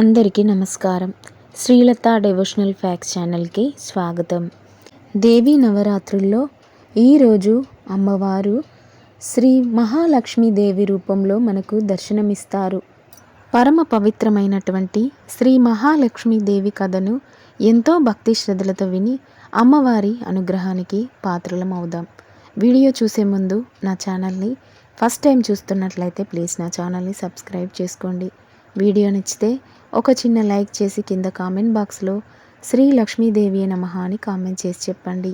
అందరికీ నమస్కారం. Srilatha devotional fax ఛానల్కి స్వాగతం. దేవీ నవరాత్రుల్లో ఈరోజు అమ్మవారు శ్రీ మహాలక్ష్మీదేవి రూపంలో మనకు దర్శనమిస్తారు. పరమ పవిత్రమైనటువంటి శ్రీ మహాలక్ష్మీదేవి కథను ఎంతో భక్తి శ్రద్ధలతో విని అమ్మవారి అనుగ్రహానికి పాత్రలమవుదాం. వీడియో చూసే ముందు నా ఛానల్ని ఫస్ట్ టైం చూస్తున్నట్లయితే ప్లీజ్ నా ఛానల్ని సబ్స్క్రైబ్ చేసుకోండి. వీడియో నచ్చితే ఒక చిన్న లైక్ చేసి కింద కామెంట్ బాక్స్లో శ్రీ లక్ష్మీదేవి నమః అని కామెంట్ చేసి చెప్పండి.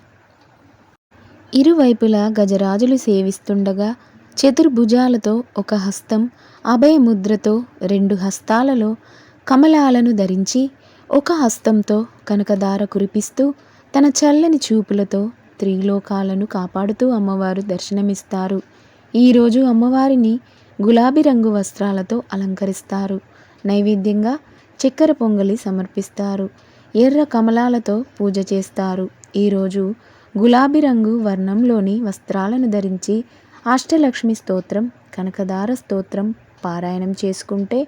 ఇరువైపులా గజరాజులు సేవిస్తుండగా చతుర్భుజాలతో ఒక హస్తం అభయముద్రతో రెండు హస్తాలలో కమలాలను ధరించి ఒక హస్తంతో కనకదార కురిపిస్తూ తన చల్లని చూపులతో త్రిలోకాలను కాపాడుతూ అమ్మవారు దర్శనమిస్తారు. ఈరోజు అమ్మవారిని గులాబీ రంగు వస్త్రాలతో అలంకరిస్తారు. నైవేద్యంగా చక్కెర పొంగలి సమర్పిస్తారు. ఎర్ర కమలాలతో పూజ చేస్తారు. ఈరోజు గులాబీ రంగు వర్ణంలోని వస్త్రాలను ధరించి అష్టలక్ష్మి స్తోత్రం కనకదార స్తోత్రం పారాయణం చేసుకుంటే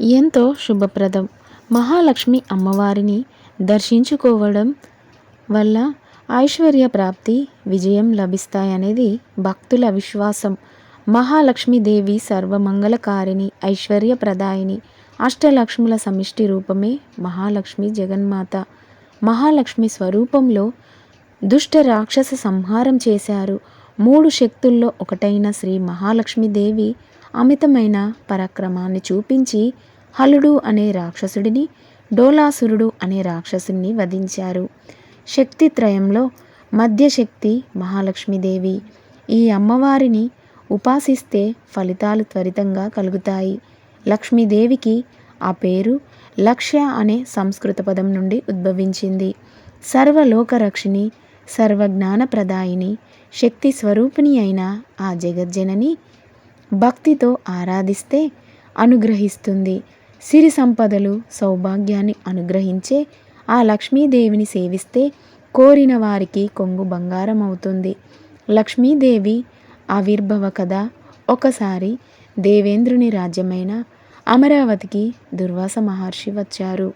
ఎంతో శుభప్రదం. మహాలక్ష్మి అమ్మవారిని దర్శించుకోవడం వల్ల ఐశ్వర్య ప్రాప్తి విజయం లభిస్తాయనేది భక్తుల విశ్వాసం. మహాలక్ష్మీదేవి సర్వమంగళకారిణి ఐశ్వర్యప్రదాయిని అష్టలక్ష్ముల సమిష్టి రూపమే మహాలక్ష్మి జగన్మాత. మహాలక్ష్మి స్వరూపంలో దుష్ట రాక్షస సంహారం చేశారు. మూడు శక్తుల్లో ఒకటైన శ్రీ మహాలక్ష్మీదేవి అమితమైన పరాక్రమాన్ని చూపించి హలుడు అనే రాక్షసుడిని డోలాసురుడు అనే రాక్షసుని వధించారు. శక్తిత్రయంలో మధ్యశక్తి మహాలక్ష్మీదేవి. ఈ అమ్మవారిని ఉపాసిస్తే ఫలితాలు త్వరితంగా కలుగుతాయి. లక్ష్మీదేవికి ఆ పేరు లక్ష్య అనే సంస్కృత పదం నుండి ఉద్భవించింది. సర్వలోకరక్షిణి సర్వజ్ఞానప్రదాయిని శక్తి స్వరూపిణి అయిన ఆ జగజ్జనని భక్తితో ఆరాధిస్తే అనుగ్రహిస్తుంది. సిరి సంపదలు సౌభాగ్యాన్ని అనుగ్రహించే ఆ లక్ష్మీదేవిని సేవిస్తే కోరిన వారికి కొంగు బంగారం అవుతుంది లక్ష్మీదేవి ఆవిర్భవ కథ ఒకసారి దేవేంద్రుని రాజ్యమైన అమరావతికి దుర్వాస మహర్షి వచ్చారు.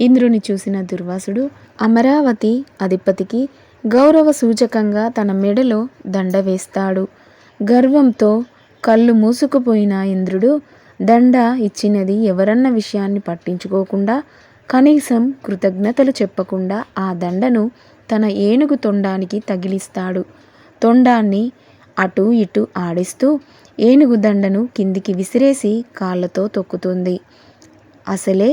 ఇంద్రుని చూసిన దుర్వాసుడు అమరావతి అధిపతికి గౌరవ సూచకంగా తన మెడలో దండ వేస్తాడు. గర్వంతో కళ్ళు మూసుకుపోయిన ఇంద్రుడు దండ ఇచ్చినది ఎవరన్న విషయాన్ని పట్టించుకోకుండా కనీసం కృతజ్ఞతలు చెప్పకుండా ఆ దండను తన ఏనుగు తొండానికి తగిలిస్తాడు. తొండాన్ని అటు ఇటు ఆడిస్తూ ఏనుగు దండను కిందికి విసిరేసి కాళ్ళతో తొక్కుతుంది. అసలే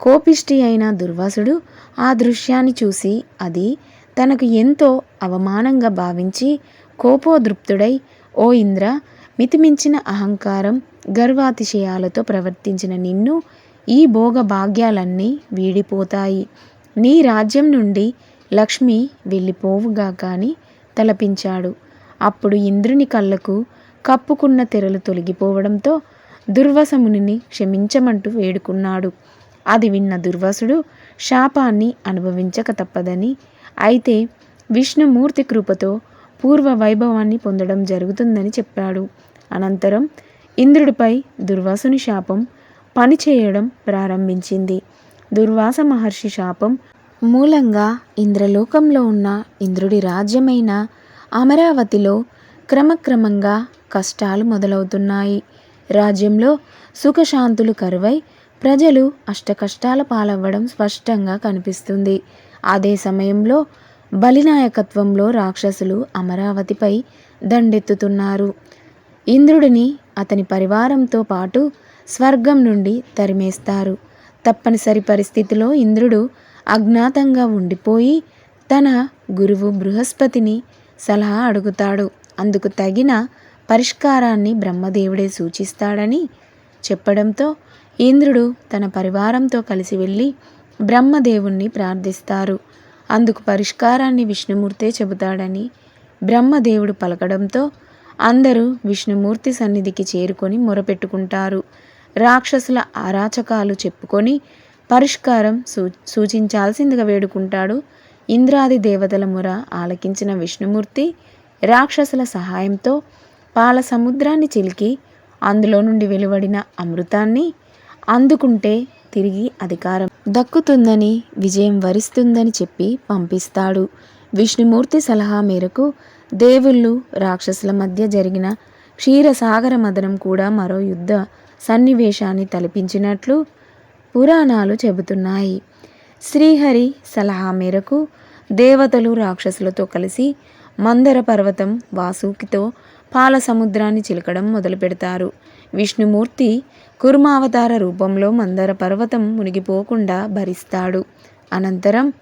కోపిష్టి అయిన దుర్వాసుడు ఆ దృశ్యాన్ని చూసి అది తనకు ఎంతో అవమానంగా భావించి కోపోదృప్తుడై ఓ ఇంద్ర మితిమించిన అహంకారం గర్వాతిశయాలతో ప్రవర్తించిన నిన్ను ఈ భోగ భాగ్యాలన్నీ వీడిపోతాయి. నీ రాజ్యం నుండి లక్ష్మి వెళ్ళిపోవుగా కానీ తలపించాడు. అప్పుడు ఇంద్రుని కళ్ళకు కప్పుకున్న తెరలు తొలగిపోవడంతో దుర్వసమునిని క్షమించమంటూ వేడుకున్నాడు. అది విన్న దుర్వాసుడు శాపాన్ని అనుభవించక తప్పదని. అయితే విష్ణుమూర్తి కృపతో పూర్వ వైభవాన్ని పొందడం జరుగుతుందని చెప్పాడు. అనంతరం ఇంద్రుడిపై దుర్వాసుని శాపం పనిచేయడం ప్రారంభించింది. దుర్వాస మహర్షి శాపం మూలంగా ఇంద్రలోకంలో ఉన్న ఇంద్రుడి రాజ్యమైన అమరావతిలో క్రమక్రమంగా కష్టాలు మొదలవుతున్నాయి. రాజ్యంలో సుఖశాంతులు కరువై ప్రజలు అష్టకష్టాల పాలవ్వడం స్పష్టంగా కనిపిస్తుంది. అదే సమయంలో బలినాయకత్వంలో రాక్షసులు అమరావతిపై దండెత్తుతున్నారు. ఇంద్రుడిని అతని పరివారంతో పాటు స్వర్గం నుండి తరిమేస్తారు. తప్పనిసరి పరిస్థితిలో ఇంద్రుడు అజ్ఞాతంగా ఉండిపోయి తన గురువు బృహస్పతిని సలహా అడుగుతాడు. అందుకు తగిన పరిష్కారాన్ని బ్రహ్మదేవుడే సూచిస్తాడని చెప్పడంతో ఇంద్రుడు తన పరివారంతో కలిసి వెళ్ళి బ్రహ్మదేవుణ్ణి ప్రార్థిస్తారు. అందుకు పరిష్కారాన్ని విష్ణుమూర్తే చెబుతాడని బ్రహ్మదేవుడు పలకడంతో అందరూ విష్ణుమూర్తి సన్నిధికి చేరుకొని మొరపెట్టుకుంటారు. రాక్షసుల అరాచకాలు చెప్పుకొని పరిష్కారం సూ సూచించాల్సిందిగా వేడుకుంటాడు ఇంద్రాది దేవతల మొర ఆలకించిన విష్ణుమూర్తి రాక్షసుల సహాయంతో పాల సముద్రాన్ని చిలికి అందులో నుండి వెలువడిన అమృతాన్ని అందుకుంటే తిరిగి అధికారం దక్కుతుందని విజయం వరిస్తుందని చెప్పి పంపిస్తాడు. విష్ణుమూర్తి సలహా మేరకు దేవుళ్ళు రాక్షసుల మధ్య జరిగిన క్షీరసాగర మదనం కూడా మరో యుద్ధ సన్నివేశాన్ని తలపించినట్లు పురాణాలు చెబుతున్నాయి. శ్రీహరి సలహా మేరకు దేవతలు రాక్షసులతో కలిసి మందర పర్వతం వాసుకితో పాల సముద్రాన్ని చిలకడం మొదలు పెడతారు విష్ణుమూర్తి కుర్మావతార రూపంలో మందర పర్వతం మునిగిపోకుండా భరిస్తాడు. అనంతరం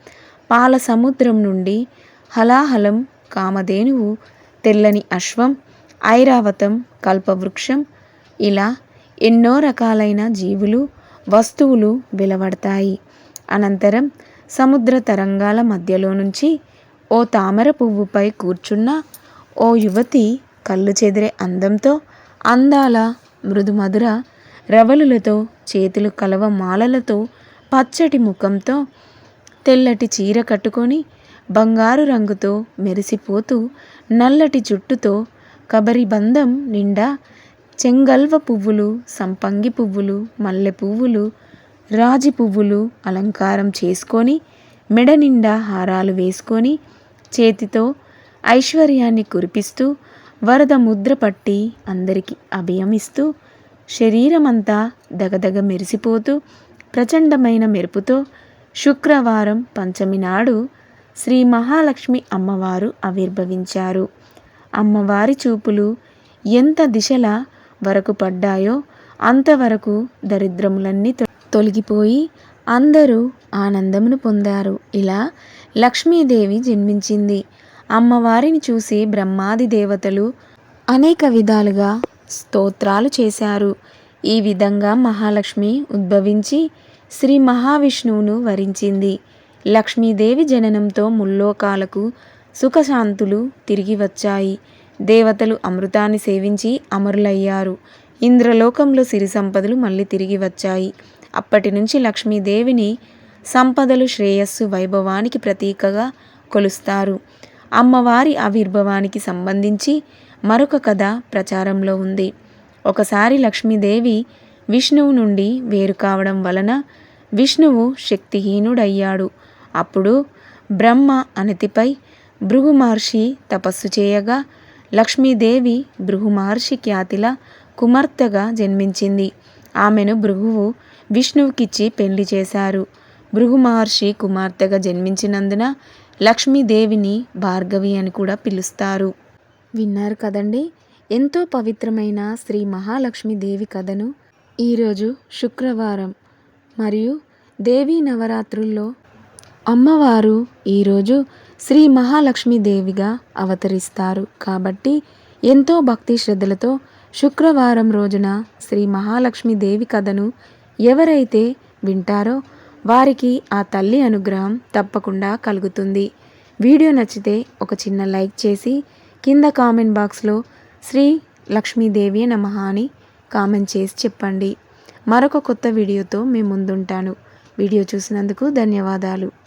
పాల సముద్రం నుండి హలాహలం కామధేనువు తెల్లని అశ్వం ఐరావతం కల్పవృక్షం ఇలా ఎన్నో రకాలైన జీవులు వస్తువులు వెలవడతాయి. అనంతరం సముద్ర తరంగాల మధ్యలో నుంచి ఓ తామర పువ్వుపై కూర్చున్న ఓ యువతి కళ్ళు చెదిరే అందంతో అందాల మృదుమధుర రవలులతో చేతులు కలవ మాలలతో పచ్చటి ముఖంతో తెల్లటి చీర కట్టుకొని బంగారు రంగుతో మెరిసిపోతూ నల్లటి జుట్టుతో కబరిబందం నిండా చెంగల్వ పువ్వులు సంపంగి పువ్వులు మల్లె పువ్వులు రాజి పువ్వులు అలంకారం చేసుకొని మెడ నిండా హారాలు వేసుకొని చేతితో ఐశ్వర్యాన్ని కురిపిస్తూ వరద ముద్ర పట్టి అందరికీ అభయమిస్తూ శరీరమంతా దగదగ మెరిసిపోతూ ప్రచండమైన మెరుపుతో శుక్రవారం పంచమి నాడు శ్రీ మహాలక్ష్మి అమ్మవారు ఆవిర్భవించారు. అమ్మవారి చూపులు ఎంత దిశల వరకు పడ్డాయో అంతవరకు దరిద్రములన్నీ తొలగిపోయి అందరూ ఆనందమును పొందారు. ఇలా లక్ష్మీదేవి జన్మించింది. అమ్మవారిని చూసి బ్రహ్మాది దేవతలు అనేక విధాలుగా స్తోత్రాలు చేశారు. ఈ విధంగా మహాలక్ష్మి ఉద్భవించి శ్రీ మహావిష్ణువును వరించింది. లక్ష్మీదేవి జననంతో ముల్లోకాలకు సుఖశాంతులు తిరిగి వచ్చాయి. దేవతలు అమృతాన్ని సేవించి అమరులయ్యారు. ఇంద్రలోకంలో సిరి సంపదలు మళ్ళీ తిరిగి వచ్చాయి. అప్పటి నుంచి లక్ష్మీదేవిని సంపదలు శ్రేయస్సు వైభవానికి ప్రతీకగా కొలుస్తారు. అమ్మవారి ఆవిర్భవానికి సంబంధించి మరొక కథ ప్రచారంలో ఉంది. ఒకసారి లక్ష్మీదేవి విష్ణువు నుండి వేరు కావడం వలన విష్ణువు శక్తిహీనుడయ్యాడు. అప్పుడు బ్రహ్మ అనతిపై భృగు మహర్షి తపస్సు చేయగా లక్ష్మీదేవి భృగు మహర్షి ఖ్యాతిల కుమార్తెగా జన్మించింది. ఆమెను భృగువు విష్ణువుకిచ్చి పెళ్ళి చేశారు. భృగు మహర్షి కుమార్తెగా జన్మించినందున లక్ష్మీదేవిని భార్గవి అని కూడా పిలుస్తారు. విన్నారు కదండి? ఎంతో పవిత్రమైన శ్రీ మహాలక్ష్మీదేవి కథను ఈరోజు శుక్రవారం. మరియు దేవీ నవరాత్రుల్లో అమ్మవారు ఈరోజు శ్రీ మహాలక్ష్మీదేవిగా అవతరిస్తారు. కాబట్టి ఎంతో భక్తి శ్రద్ధలతో శుక్రవారం రోజున శ్రీ మహాలక్ష్మీదేవి కథను ఎవరైతే వింటారో వారికి ఆ తల్లి అనుగ్రహం తప్పకుండా కలుగుతుంది. వీడియో నచ్చితే ఒక చిన్న లైక్ చేసి కింద కామెంట్ బాక్స్లో శ్రీ లక్ష్మీదేవి నమ అని కామెంట్ చేసి చెప్పండి. మరొక కొత్త వీడియోతో మేము ముందుంటాను. వీడియో చూసినందుకు ధన్యవాదాలు.